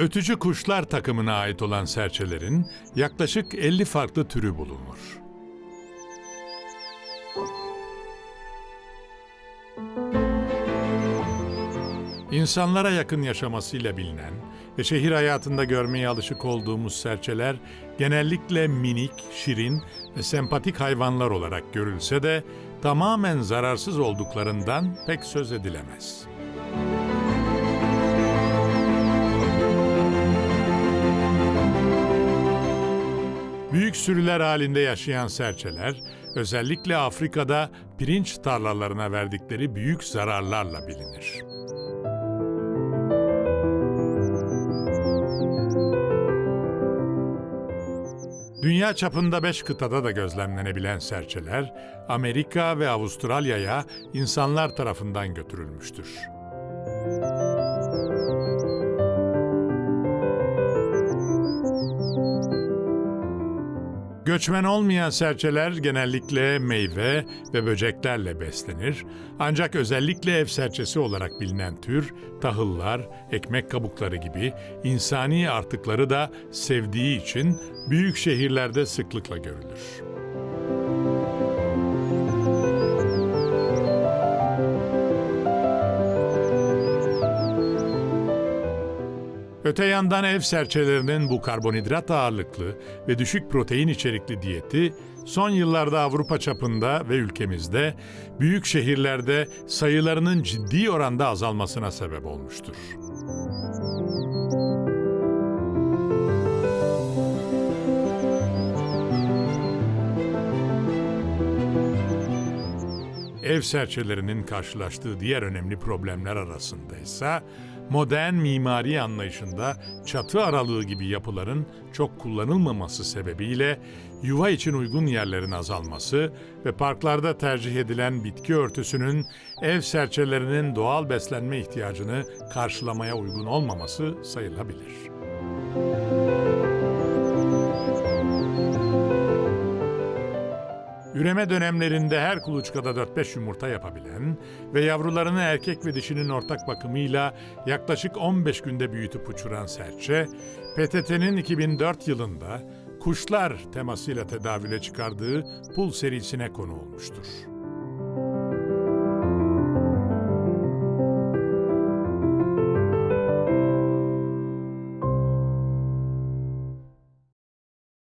Ötücü kuşlar takımına ait olan serçelerin yaklaşık 50 farklı türü bulunur. İnsanlara yakın yaşamasıyla bilinen ve şehir hayatında görmeye alışık olduğumuz serçeler genellikle minik, şirin ve sempatik hayvanlar olarak görülse de tamamen zararsız olduklarından pek söz edilemez. Büyük sürüler halinde yaşayan serçeler, özellikle Afrika'da pirinç tarlalarına verdikleri büyük zararlarla bilinir. Dünya çapında beş kıtada da gözlemlenebilen serçeler, Amerika ve Avustralya'ya insanlar tarafından götürülmüştür. Göçmen olmayan serçeler genellikle meyve ve böceklerle beslenir. Ancak özellikle ev serçesi olarak bilinen tür, tahıllar, ekmek kabukları gibi insani artıkları da sevdiği için büyük şehirlerde sıklıkla görülür. Öte yandan ev serçelerinin bu karbonhidrat ağırlıklı ve düşük protein içerikli diyeti son yıllarda Avrupa çapında ve ülkemizde büyük şehirlerde sayılarının ciddi oranda azalmasına sebep olmuştur. Ev serçelerinin karşılaştığı diğer önemli problemler arasında ise modern mimari anlayışında çatı aralığı gibi yapıların çok kullanılmaması sebebiyle yuva için uygun yerlerin azalması ve parklarda tercih edilen bitki örtüsünün ev serçelerinin doğal beslenme ihtiyacını karşılamaya uygun olmaması sayılabilir. Üreme dönemlerinde her kuluçkada 4-5 yumurta yapabilen ve yavrularını erkek ve dişinin ortak bakımıyla yaklaşık 15 günde büyütüp uçuran serçe, PTT'nin 2004 yılında kuşlar temasıyla tedavüle çıkardığı Pul serisine konu olmuştur.